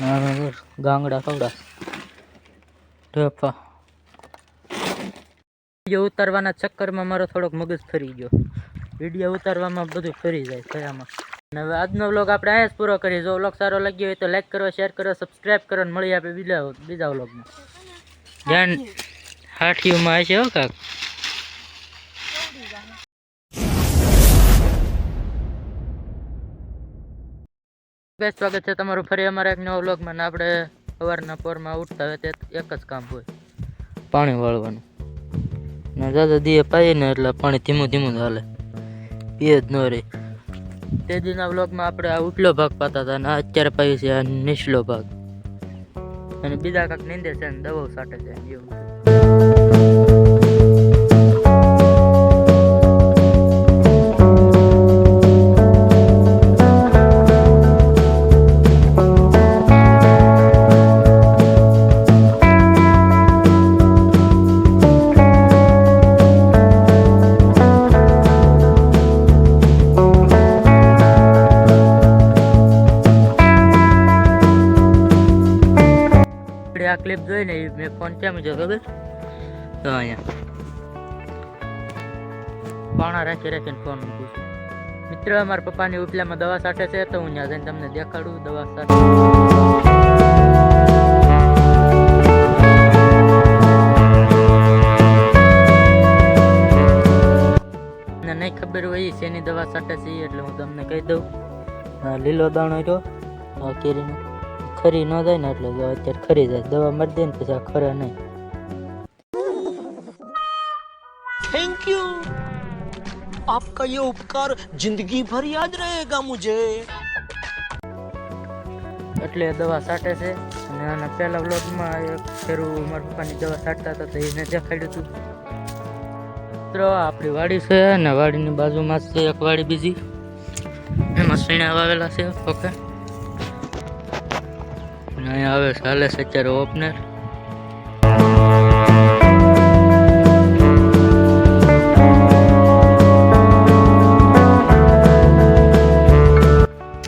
Gangda કવડા ઢેફા video ઉતારવાના ચક્કરમાં મારો થોડોક મગજ ફરી ગયો. વીડિયો ઉતારવામાં બધું ફરી જાય થયામાં અને હવે આજનો વ્લોગ આપણે અહીંયા જ પૂરો કરીએ. જો વ્લોગ સારો લાગ્યો હોય તો લાઈક કરો શેર કરો સબસ્ક્રાઈબ કરો મળીએ આપણે બીજા બીજા વ્લોગમાં. ધ્યાન હાઠીઓમાં હશે હો કાક. બેસ્ટ સ્વાગત છે તમારું. ફરી અમારા એક નવા વ્લોગમાં ને આપણે સવારના પોરમાં ઉઠતા હોય તે એક જ કામ હોય. પાણી વાળવાનું. ને દાદા દીએ પાઈએ ને એટલે પાણી ધીમું ધીમું ચાલે પીએ જ ન રહે. તે દીના વ્લોગમાં આપણે આ ઉપલો ભાગ પાતા હતા ને અત્યારે પાઈએ છે આ નીચલો ભાગ. અને બીજા કાંક નીંદે છે ને દવાઓ સાટે છે એવું. આપણે આ ક્લિપ જોઈને મેં ફોન કેમ જો ખબર? તો અહીંયા. પાણા રાખી રાખીને ફોન મૂકું છું. મિત્ર, મારા પપ્પાની ઉપલામાં દવા સાટે છે તો હું ત્યાં જઈને તમને દેખાડું દવા સાટે નહીં ખબર હોય શેની દવા સાટે છે એટલે હું તમને કહી દઉં. લીલો દાણો રહ્યો કેરીનો. ખરી ન જાય ને એટલે અત્યારે ખરી જાય. દવા મારી દે ને પછી આ ખરા નહીં. થેન્ક યુ આપકા યે ઉપકાર જિંદગી ભર યાદ રહેગા મુજે. એટલે દવા સાટે છે. અને આના પહેલા વ્લોગમાં એક ફેરું મારા પપ્પાની દવા સાટતા હતા તો એને દેખાડ્યું હતું મિત્રો આપણી વાડી છે અને વાડીની બાજુમાં છે એક વાડી બીજી. એમાં સીણા વાવેલા છે ઓકે. અહીંયા આવે છે હાલે છે અત્યારે ઓપનર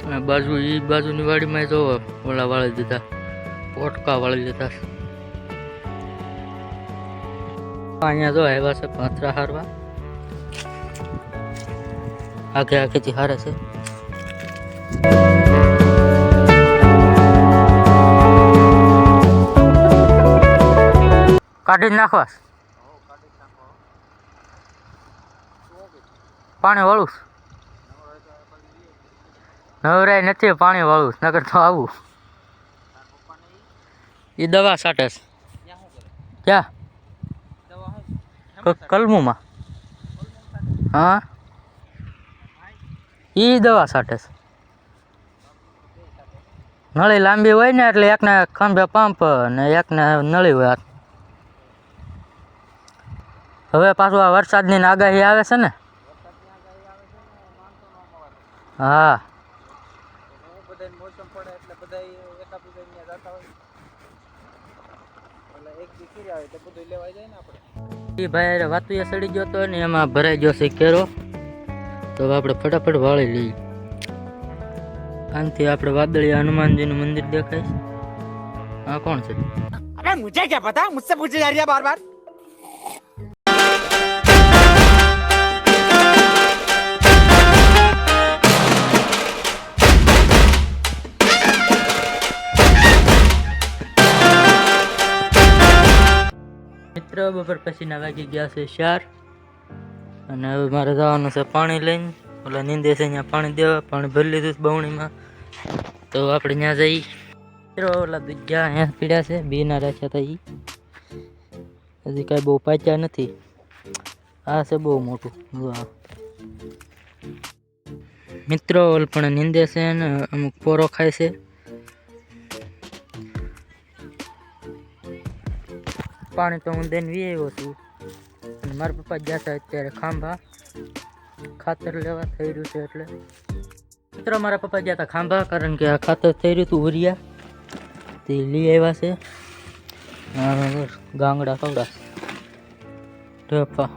અને બાજુ એ બાજુની વાડીમાં જો ઓલા વાળી દીધા પોટકા વાળી દીધા અહીંયા જો આવ્યા છે પાથરા હારવા આગે આગેથી હારે છે કાઢી જ નાખવા પાણી વાળું નવરાય નથી, પાણી વાળું નગર તો આવું. એ દવા સાટે ક્યાં? કલમુમાં. હા? એ દવા સાટે નળી લાંબી હોય ને એટલે એકને ખંભે પંપ ને એકને નળી હોય. હવે પાછું આ વરસાદની આગાહી આવે છે ને? હા. એ ભાઈ વાતું સડી ગયો તો ને એમાં ભરાઈ ગયો છે કેરો. તો આપણે ફટાફટ વાળી લઈએ. આનથી આપણે વાદળી હનુમાનજીનું મંદિર દેખાય છે. આ કોણ છે? અરે મુજે ક્યાં પતા? મુજસે પૂછી જા રહી બાર બાર. મિત્રો બપોર પછીના વાગી ગયા છે ચાર. અને હવે મારે જવાનું છે પાણી લઈને. ઓલા નીંદે છે અહીંયા પાણી દેવા, પાણી ભરી લીધું છે બવણીમાં. તો આપણે ત્યાં જઈ. મિત્રો, ઓલા બીજા અહીંયા પીડ્યા છે બીના રાખ્યા હતા હજી કાંઈ બહુ પાચ્યા નથી. આ છે બહુ મોટું. મિત્રો, ઓલ પણ નીંદે છે અને અમુક પોરો ખાય છે. પાણી તો હું દઈને વી આવ્યો છું. અને મારા પપ્પા ગયા હતા અત્યારે ખાંભા. ખાતર લેવા થઈ રહ્યું છે એટલે. મિત્રો, મારા પપ્પા ગયા હતા ખાંભા કારણ કે આ ખાતર થઈ રહ્યું હતું ઉરિયા. તે લઈ આવ્યા છે. ગાંગડા કવડા ઢેફા.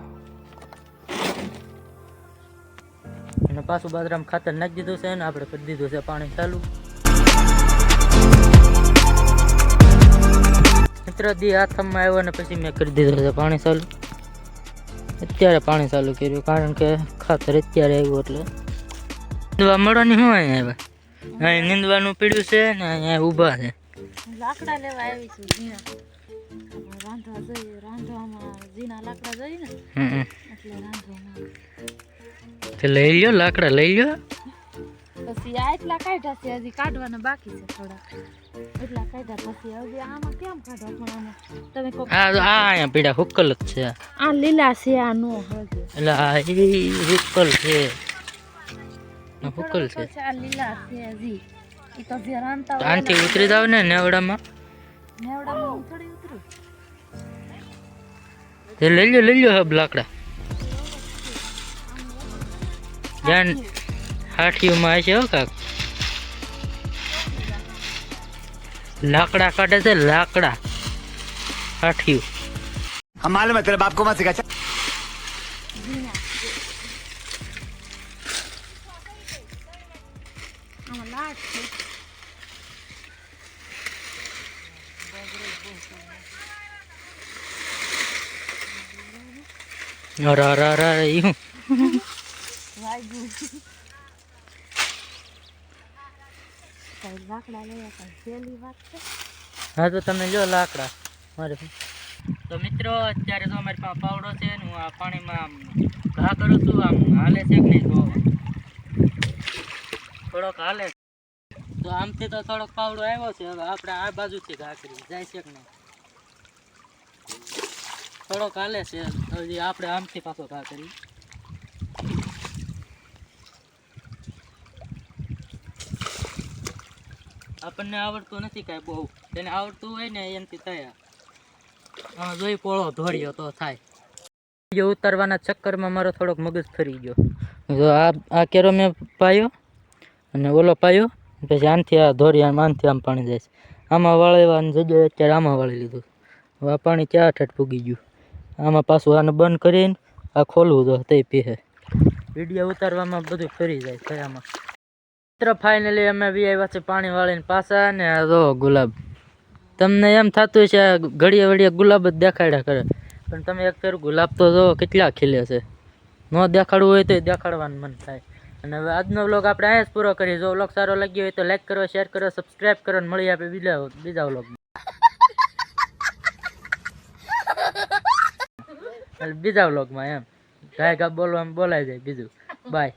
અને પાછું બાજરામાં ખાતર નાખી દીધું છે ને આપણે કરી દીધું છે પાણી ચાલુ. મિત્ર દી હાથમાં આવ્યો ને પછી મેં કરી દીધો છે પાણી ચાલુ. અત્યારે પાણી ચાલુ કર્યું કારણ કે ખાતર અત્યારે આવ્યું એટલે. નીંદવા મળવાની હું અહીંયા આવ્યા? અહીં નીંદવાનું પીડ્યું છે ને અહીંયા ઊભા છે. લાકડા લેવા આવી છું ઝીણા. રાંધવા જઈએ રાંધવામાં ઝીણા લાકડા જોઈએ ને એટલે રાંધવામાં. તે લઈ લ્યો લાકડા લઈ લ્યો. પછી આ કાઢ્યા છે હજી કાઢવાના બાકી છે થોડા એટલા કાઢ્યા પછી હજી આમાં કેમ કાઢવા પણ તમે કહો આ આ અહીંયા પીડા હુક્કલ જ છે. આ લીલા છે આ નો હળગે એટલે આ ઈ હુક્કલ છે. આ હુક્કલ છે. આ લીલા છે હજી. ઈ તો જે રાંધતા આનથી ઉતરી જાવ ને નેવડામાં? નેવડામાં ઉતરું? તે લઈ લ્યો લઈ લ્યો હબ લાકડા. જાન હાઠીઓમાં છે હો કાક. લાકડા કાઢે છે લાકડા. કાઠિયું હમારે મતલબ આપકો મત સિખા અરે અરે અરે એવું હું વાગ્યું કઈ લાકડા લઈ કઈ સહેલી વાત છે? હા તો તમે જો લાકડા. મારે તો મિત્રો અત્યારે તો અમારી પાસે પાવડો છે ને હું આ પાણીમાં આમ ઘા કરું છું આમ હાલે છે કે નહીં તો થોડોક હાલે છે. તો આમથી તો થોડોક પાવડો આવ્યો છે હવે આપણે આ બાજુથી ઘા કરી જાય છે કે નહીં? થોડોક હાલે છે હજી આપણે આમથી પાછો ઘા કરી આપણને આવડતું નથી કાંઈ બહુ. એને આવડતું હોય ને એનાથી થયા. હા, જોઈ પોળો ધોળ્યો તો થાય. ઉતારવાના ચક્કરમાં મારો થોડોક મગજ ફરી ગયો. જો આ આ કેરો મેં પાયો અને ઓલો પાયો, પછી આનથી આ ધોરી આનથી આમ પાણી જાય છે. આમાં વાળવાની જગ્યાએ અત્યારે આમાં વાળી લીધું. હવે આ પાણી ક્યાં ઠેઠ પૂગી ગયું? આમાં પાછું આને બંધ કરીને આ ખોલવું તો તે પીહે. વીડિયો ઉતારવામાં બધું ફરી જાય થયામાં મિત્ર ફાઇનલી અમે બી આવ્યા છે પાણી વાળીને પાછા ને જો ગુલાબ. તમને એમ થતું છે ઘડીએ વળીએ ગુલાબ જ દેખાડ્યા કરે. પણ તમે એક ફેર ગુલાબ તો જો કેટલા ખીલે છે. ન દેખાડવું હોય તો દેખાડવાનું મન થાય. અને હવે આજનો વ્લોગ આપણે અહીંયા જ પૂરો કરીએ. જો વ્લોગ સારો લાગ્યો હોય તો લાઈક કરો શેર કરો સબસ્ક્રાઈબ કરો અને મળી આપણે બીજા બીજા વ્લોગ બીજા વ્લોગમાં એમ. ગાય ગા બોલવામાં બોલાઈ જાય બીજું. બાય